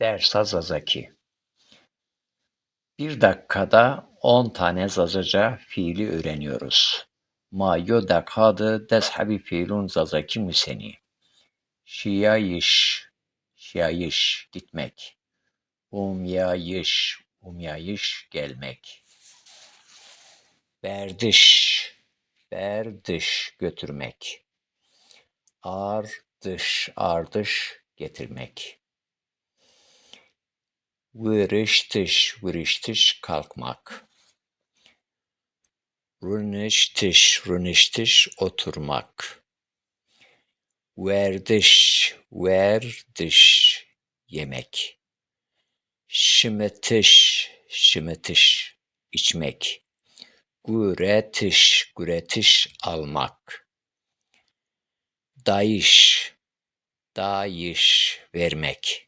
Ders Zazaki. Bir dakikada 10 tane Zazaca fiili öğreniyoruz. Ma yodak hadı deshabi fiilun Zazaki müseni. Şiyayiş, şiyayiş, gitmek. Umyayiş, umyayiş, gelmek. Berdiş, berdiş, götürmek. Ardış, ardış, getirmek. Vırıştış, vırıştış, kalkmak. Rüniştiş, rüniştiş, oturmak. Verdiş, verdiş, yemek. Şimetiş, şimetiş, içmek. Güretiş, güretiş, almak. Dayiş, dayiş, vermek.